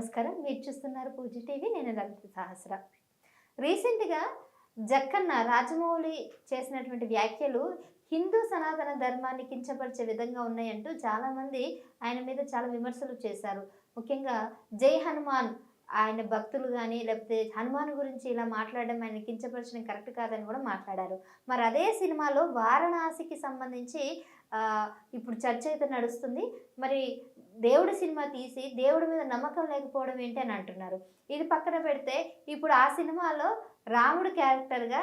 నమస్కారం. మీరు చూస్తున్నారు పూజ టీవీ. నేను లలిత సహస్ర. రీసెంట్గా జక్కన్న రాజమౌళి చేసినటువంటి వ్యాఖ్యలు హిందూ సనాతన ధర్మాన్ని కించపరిచే విధంగా ఉన్నాయంటూ చాలామంది ఆయన మీద చాలా విమర్శలు చేశారు. ముఖ్యంగా జై హనుమాన్ ఆయన భక్తులు కానీ లేకపోతే హనుమాన్ గురించి ఇలా మాట్లాడడం ఆయన కించపరచడం కరెక్ట్ కాదని కూడా మాట్లాడారు. మరి అదే సినిమాలో వారణాసికి సంబంధించి ఇప్పుడు చర్చ అయితే నడుస్తుంది. మరి దేవుడు సినిమా తీసి దేవుడి మీద నమ్మకం లేకపోవడం ఏంటి అని అంటున్నారు. ఇది పక్కన పెడితే ఇప్పుడు ఆ సినిమాలో రాముడు క్యారెక్టర్గా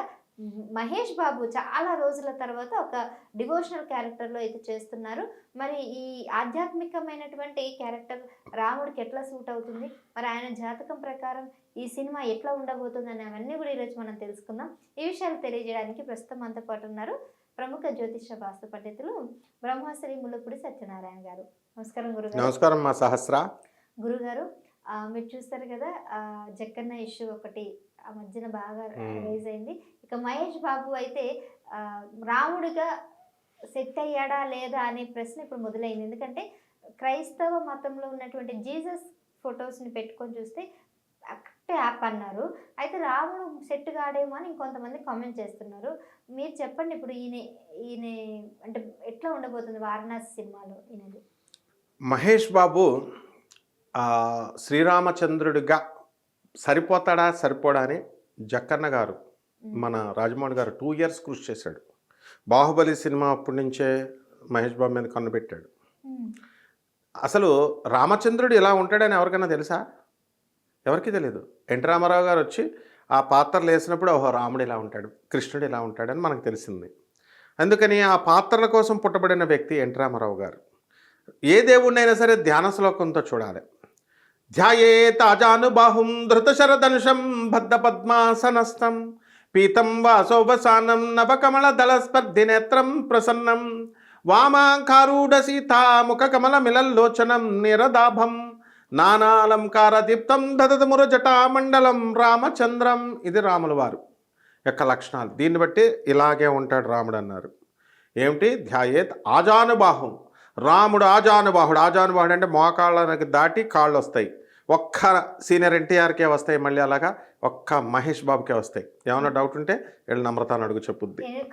మహేష్ బాబు చాలా రోజుల తర్వాత ఒక డివోషనల్ క్యారెక్టర్లో అయితే చేస్తున్నారు. మరి ఈ ఆధ్యాత్మికమైనటువంటి క్యారెక్టర్ రాముడికి ఎట్లా సూట్ అవుతుంది? మరి ఆయన జాతకం ప్రకారం ఈ సినిమా ఎట్లా ఉండబోతుంది అని అవన్నీ కూడా ఈరోజు మనం తెలుసుకుందాం. ఈ విషయాలు తెలియజేయడానికి ప్రస్తుతం మనతో పాటు ఉన్నారు ప్రముఖ జ్యోతిష వాస్తు పండితులు బ్రహ్మశ్రీ ముల్లపూడి సత్యనారాయణ గారు. నమస్కారం గురుగారు. నమస్కారం మా సహస్ర. గురుగారు మీరు చూస్తారు కదా జక్కన్న ఇష్యూ ఒకటి ఆ మధ్యన బాగా. రైజ్ అయింది. ఇక మహేష్ బాబు అయితే రాముడిగా సెట్ అయ్యాడా లేదా అనే ప్రశ్న ఇప్పుడు మొదలైంది. ఎందుకంటే క్రైస్తవ మతంలో ఉన్నటువంటి జీసస్ ఫొటోస్ని పెట్టుకొని చూస్తే యాప్ అన్నారు. అయితే రాముడు సెట్ కాడేమో అని ఇంకొంతమంది కామెంట్ చేస్తున్నారు. మీరు చెప్పండి ఇప్పుడు ఈయన ఈయన అంటే ఎట్లా ఉండబోతుంది వారణాసి సినిమాలో ఈయనది? మహేష్ బాబు శ్రీరామచంద్రుడిగా సరిపోతాడా సరిపోడా అని జక్కన్న గారు మన రాజమౌళి గారు టూ ఇయర్స్ కృషి చేశాడు. బాహుబలి సినిమా అప్పటి నుంచే మహేష్ బాబు మీద కన్ను పెట్టాడు. మ్మ్. అసలు రామచంద్రుడు ఇలా ఉంటాడని ఎవరికైనా తెలుసా? ఎవరికీ తెలియదు ఎన్టీ రామారావు గారు వచ్చి ఆ పాత్రలు వేసినప్పుడు ఓహో రాముడు ఇలా ఉంటాడు కృష్ణుడు ఇలా ఉంటాడని మనకు తెలిసింది. అందుకని ఆ పాత్రల కోసం పుట్టబడిన వ్యక్తి ఎన్టీ రామారావు గారు. ఏ దేవుణ్ణైనా సరే ధ్యాన శ్లోకంతో చూడాలి. ధ్యాయే తాజానుబాహుం ధృత ధృతశరధనుషం భద్ద పద్మాసనస్థం పీతం వాసోవసానం నవకమల దళస్పర్ధి నేత్రం ప్రసన్నం వామాంకారూఢ సీతా ముఖ కమల మిలల్లోచనం నిరదాభం. నానాలంకార దీప్తం దదతముర జటామండలం రామచంద్రం. ఇది రాముల వారు. యొక్క లక్షణాలు. దీన్ని బట్టి ఇలాగే ఉంటాడు రాముడు అన్నారు. ఏమిటి? ధ్యాయేత్ ఆజానుబాహుం. రాముడు ఆజానుబాహుడు. ఆజానుబాహుడు అంటే మోకాళ్ళకి దాటి కాళ్ళు వస్తాయి ఒక్క సీనియర్ ఎన్టీఆర్కే వస్తాయి మళ్ళీ అలాగా? ఒక్క మహేష్ బాబుకే వస్తాయి. ఏమైనా డౌట్ ఉంటే వీళ్ళు నమ్రతాను అడుగు చెప్పుద్ది.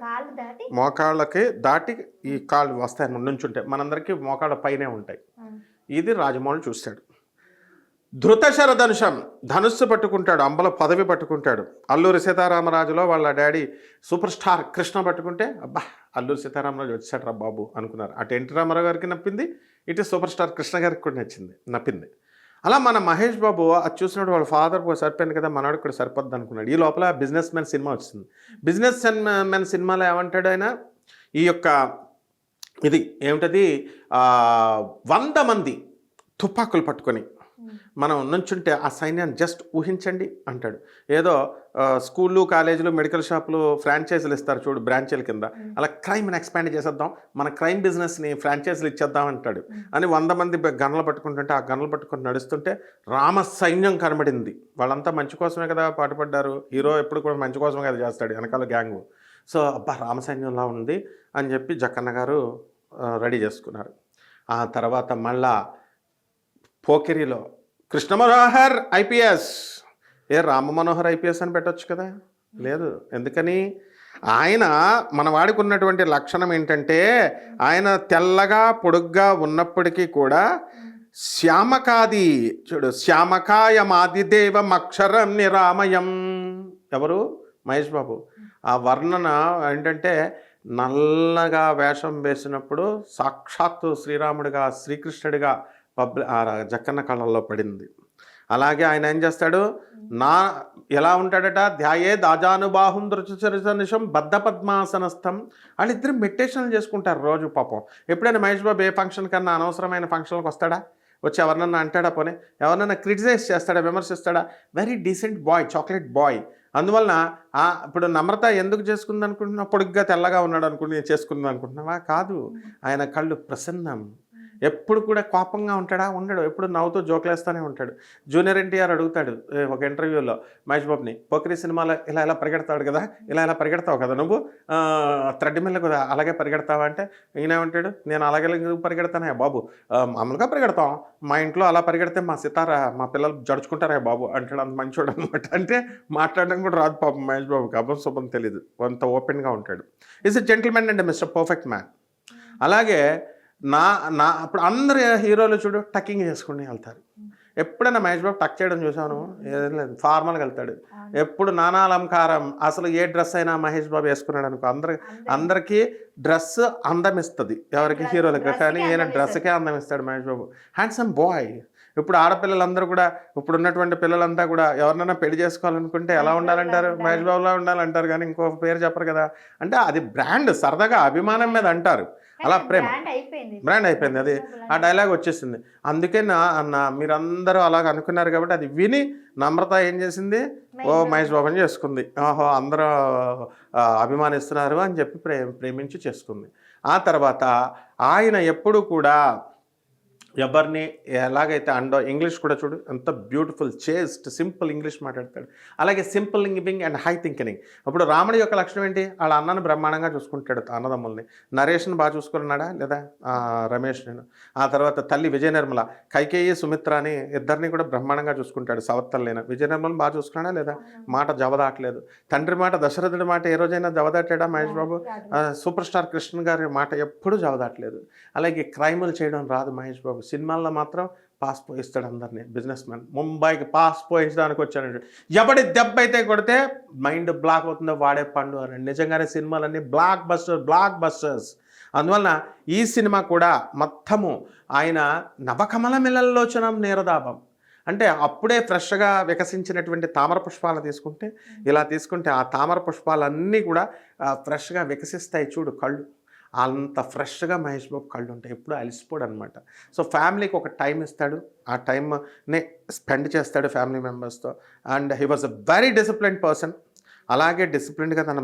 మోకాళ్ళకి దాటి ఈ కాళ్ళు వస్తాయి అన్నమాట నుంచుంటే మనందరికీ మోకాళ్ళ పైనే ఉంటాయి. ఇది రాజమౌళి చూశాడు ధృతశర ధనుషం ధనుస్సు పట్టుకుంటాడు అంబల పదవి పట్టుకుంటాడు. అల్లూరి సీతారామరాజులో వాళ్ళ డాడీ సూపర్ స్టార్ కృష్ణ పట్టుకుంటే అబ్బా అల్లూరి సీతారామరాజు వచ్చాడు రా బాబు అనుకున్నారు. అటు ఎన్టీ రామారావు గారికి నప్పింది ఇటు సూపర్ స్టార్ కృష్ణ గారికి కూడా నచ్చింది నప్పింది. అలా మన మహేష్ బాబు అది చూసినప్పుడు వాళ్ళ ఫాదర్ సరిపోయింది కదా మనవాడు కూడా సరిపోద్ది అనుకున్నాడు. ఈ లోపల బిజినెస్ మెన్ సినిమా వచ్చింది. బిజినెస్ మెన్ సినిమాలో ఏమంటాడు ఆయన? ఈ యొక్క ఇది ఏమిటది? వంద మంది తుపాకులు పట్టుకొని మనం నుంచుంటే ఆ సైన్యాన్ని జస్ట్ ఊహించండి అంటాడు. ఏదో స్కూళ్ళు కాలేజీలు మెడికల్ షాపులు ఫ్రాంచైజీలు ఇస్తారు చూడు బ్రాంచీల కింద. అలా క్రైమ్ని ఎక్స్పాండ్ చేసేద్దాం మన క్రైమ్ బిజినెస్ని ఫ్రాంచైజీలు ఇచ్చేద్దాం అంటాడు. అని వంద మంది గన్నులు పట్టుకుంటుంటే ఆ గన్నులు పట్టుకొని నడుస్తుంటే రామ సైన్యం కనబడింది. వాళ్ళంతా మంచి కోసమే కదా పాటుపడ్డారు. హీరో ఎప్పుడు కూడా మంచి కోసమే కదా చేస్తాడు వెనకాల గ్యాంగు. సో అబ్బా రామ సైన్యంలా ఉంది అని చెప్పి జక్కన్న గారు రెడీ చేసుకున్నారు. ఆ తర్వాత మళ్ళా పోకిరిలో. కృష్ణ మనోహర్ ఐపీఎస్. ఏ రామ మనోహర్ ఐపీఎస్ అని పెట్టొచ్చు కదా? లేదు. ఎందుకని? ఆయన మన వాడికి ఉన్నటువంటి లక్షణం ఏంటంటే ఆయన తెల్లగా పొడుగ్గా ఉన్నప్పటికీ కూడా శ్యామకాది చూడు శ్యామకాయమాదిదేవం అక్షరం నిరామయం. ఎవరు? మహేష్ బాబు. ఆ వర్ణన ఏంటంటే నల్లగా వేషం వేసినప్పుడు సాక్షాత్తు శ్రీరాముడిగా శ్రీకృష్ణుడిగా పబ్లి జక్కన్న కళ్ళల్లో పడింది. అలాగే ఆయన ఏం చేస్తాడు? నా ఎలా ఉంటాడట? ధ్యాయే దాజానుబాహుం దృచరిశం బద్ధ పద్మాసనస్థం వాళ్ళిద్దరు మెడిటేషన్లు చేసుకుంటారు రోజు పాపం. ఎప్పుడైనా మహేష్ బాబు ఏ ఫంక్షన్ కన్నా అనవసరమైన ఫంక్షన్కి వస్తాడా? వచ్చి ఎవరినన్నా అంటాడా పోనీ? ఎవరినన్నా క్రిటిసైజ్ చేస్తాడా? విమర్శిస్తాడా? Very decent boy chocolate boy. అందువలన ఇప్పుడు నమ్రత ఎందుకు చేసుకుంది అనుకుంటున్నా పొడుగ్గా తెల్లగా ఉన్నాడు అనుకుని చేసుకుంది అనుకుంటున్నావా? కాదు. ఆయన కళ్ళు ప్రసన్నం. ఎప్పుడు కూడా కోపంగా ఉంటాడా? ఉండడు. ఎప్పుడు నవ్వుతూ జోకులేస్తూనే ఉంటాడు. జూనియర్ ఎన్టీఆర్ అడుగుతాడు ఒక ఇంటర్వ్యూలో మహేష్ బాబుని పోకిరి సినిమాలో ఇలా ఇలా పరిగెడతాడు కదా? ఇలా ఇలా పరిగెడతావు కదా నువ్వు? థ్రెడ్ మిల్ కదా అలాగే పరిగెడతావా? అంటే ఈయన ఏమంటాడు నేను అలాగే పరిగెడతానే బాబు. మామూలుగా పరిగెడతాం. మా ఇంట్లో అలా పరిగెడితే మా సితార మా పిల్లలు జడుచుకుంటారే బాబు. అంటాడు అంత మంచోడు అనమాట అంటే మాట్లాడడం కూడా రాదు పాపం మహేష్ బాబుకి అబ్బం శుభం తెలియదు అంత ఓపెన్గా ఉంటాడు. Is a gentleman and mister perfect man అలాగే నా నా అప్పుడు అందరు హీరోలు చూడు టక్కింగ్ చేసుకుని వెళ్తారు. ఎప్పుడైనా మహేష్ బాబు టక్ చేయడం చూసాను ఏం లేదు ఫార్మల్గా వెళ్తాడు. ఎప్పుడు నానా అలంకారం అసలు ఏ డ్రెస్ అయినా మహేష్ బాబు వేసుకున్నాడు అనుకో అందరు అందరూ- అందరికీ డ్రెస్ అందం ఇస్తుంది ఎవరికి హీరోలకి కానీ ఈయన డ్రెస్కే అందం ఇస్తాడు మహేష్ బాబు. హ్యాండ్సమ్ బాయ్ ఇప్పుడు ఆడపిల్లలందరూ కూడా ఇప్పుడు ఉన్నటువంటి పిల్లలంతా కూడా ఎవరినైనా పెళ్ళి చేసుకోవాలనుకుంటే ఎలా ఉండాలంటారు? మహేష్ బాబులా ఉండాలంటారు కానీ ఇంకో పేరు చెప్పరు కదా. అంటే అది బ్రాండ్ సరదాగా అభిమానం మీద అంటారు. అలా ప్రేమ. బ్రాండ్ అయిపోయింది. అది ఆ డైలాగ్ వచ్చేసింది. అందుకే నా నా మీరందరూ అలాగ అనుకున్నారు కాబట్టి అది విని నమ్రత ఏం చేసింది? ఓ మహేష్ బాబుని చేసుకుంది. ఓహో అందరూ అభిమానిస్తున్నారు అని చెప్పి ప్రే ప్రేమించి చేసుకుంది. ఆ తర్వాత ఆయన ఎప్పుడు కూడా ఎవరిని ఎలాగైతే అండో ఇంగ్లీష్ కూడా చూడు ఎంత బ్యూటిఫుల్ చేస్ట్ సింపుల్ ఇంగ్లీష్ మాట్లాడతాడు. అలాగే simple living and high thinking ఇప్పుడు రాముడి యొక్క లక్షణం ఏంటి? వాళ్ళ అన్నను బ్రహ్మాండంగా చూసుకుంటాడు అన్నదమ్ముల్ని. నరేష్ని బాగా చూసుకున్నాడా లేదా? రమేష్ నేను. ఆ తర్వాత తల్లి విజయ నిర్మల కైకేయి సుమిత్ర అని ఇద్దరిని కూడా బ్రహ్మాండంగా చూసుకుంటాడు. సవత్తల్లేన. విజయ నిర్మలను బాగా చూసుకున్నాడా లేదా? మాట జవదాట్లేదు. తండ్రి మాట దశరథుడి మాట ఏ రోజైనా జవదాటాడా మహేష్ బాబు? సూపర్ స్టార్ కృష్ణ గారి మాట ఎప్పుడూ జవదాట్లేదు. అలాగే క్రైములు చేయడం రాదు మహేష్ బాబు. సినిమాల్లో మాత్రం పాస్ పోయిస్తాడు అందరినీ బిజినెస్ మ్యాన్ ముంబైకి పాస్ పోయించడానికి వచ్చాడు. ఎవడి దెబ్బ అయితే కొడితే మైండ్ బ్లాక్ అవుతుందో వాడే పండు అని. నిజంగానే సినిమాలన్నీ బ్లాక్ బస్టర్ బ్లాక్ బస్టర్స్ అందువలన ఈ సినిమా కూడా మొత్తము ఆయన నవకమల మిలల్లోచనం నీరదాభం అంటే అప్పుడే ఫ్రెష్గా వికసించినటువంటి తామర పుష్పాలు తీసుకుంటే ఇలా తీసుకుంటే ఆ తామర పుష్పాలన్నీ కూడా ఫ్రెష్గా వికసిస్తాయి చూడు కళ్ళు. అంత ఫ్రెష్గా మహేష్ బాబు కళ్ళు ఉంటాయి. ఎప్పుడు అలసిపోడు అనమాట సో ఫ్యామిలీకి ఒక టైం ఇస్తాడు. ఆ టైంని స్పెండ్ చేస్తాడు ఫ్యామిలీ మెంబర్స్తో. And he was a very disciplined person. అలాగే డిసిప్లిన్గా తన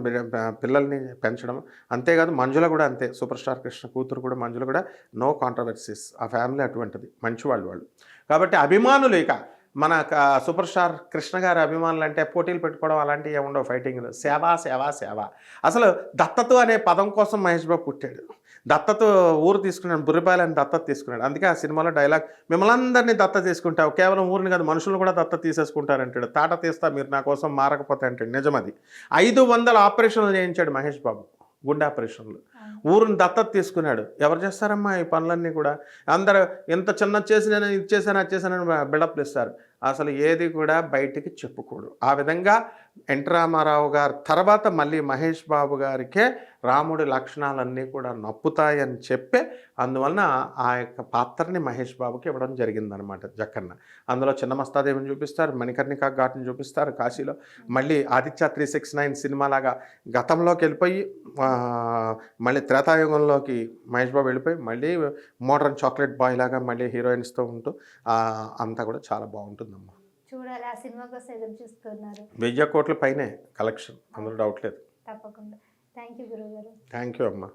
పిల్లల్ని పెంచడం. అంతేకాదు మంజుల కూడా అంతే. సూపర్ స్టార్ కృష్ణ కూతురు కూడా మంజుల కూడా నో కాంట్రవర్సీస్. ఆ ఫ్యామిలీ అటువంటిది. మంచివాళ్ళు వాళ్ళు. కాబట్టి అభిమానులు ఇక మన సూపర్ స్టార్ కృష్ణ గారి అభిమానులు అంటే పోటీలు పెట్టుకోవడం అలాంటివి ఏముండవు ఫైటింగ్ సేవ సేవ సేవ. అసలు దత్తత అనే పదం కోసం మహేష్ బాబు పుట్టాడు. దత్తత ఊరు తీసుకున్నాడు బుర్రిపాయలు అని దత్తత తీసుకున్నాడు. అందుకే ఆ సినిమాలో డైలాగ్ మిమ్మల్ని అందరినీ దత్త తీసుకుంటావు. కేవలం ఊరిని కాదు మనుషులు కూడా దత్త తీసేసుకుంటారంటాడు తాట తీస్తా మీరు నా కోసం మారకపోతే అంటాడు. నిజమది ఐదు వందల ఆపరేషన్లు చేయించాడు మహేష్ బాబు. గుండె ఆపరేషన్లు ఊరిని దత్తత తీసుకున్నాడు. ఎవరు చేస్తారమ్మా ఈ పనులన్నీ కూడా? అందరూ ఎంత చిన్న చేసి నేను ఇది చేశాను అది చేశానని బిల్డప్లు ఇస్తారు. అసలు ఏది కూడా బయటికి చెప్పుకోడు. ఆ విధంగా ఎన్టీ రామారావు గారు తర్వాత మళ్ళీ మహేష్ బాబు గారికే రాముడి లక్షణాలన్నీ కూడా నప్పుతాయని చెప్పే అందువలన ఆ యొక్క పాత్రని మహేష్ బాబుకి ఇవ్వడం జరిగిందనమాట జక్కన్న. అందులో చిన్న మస్తాదేవిని చూపిస్తారు మణికర్ణికా ఘాట్ని చూపిస్తారు కాశీలో. మళ్ళీ ఆదిత్య త్రీ సిక్స్ నైన్ సినిమాలాగా గతంలోకి వెళ్ళిపోయి మళ్ళీ త్రేతాయుగంలోకి మహేష్ బాబు వెళ్ళిపోయి మళ్ళీ మోడర్న్ చాక్లెట్ బాయ్ లాగా మళ్ళీ హీరోయిన్స్తో ఉంటూ అంతా కూడా చాలా బాగుంటుందమ్మా. చూడాలి. ఆ సినిమా కోసం ఎదురు చూస్తున్నారు. వెయ్యి కోట్ల పైనే కలెక్షన్. అందులో డౌట్ లేదు. తప్పకుండా. థ్యాంక్ యూ గురువు గారు థ్యాంక్ యూ అమ్మా.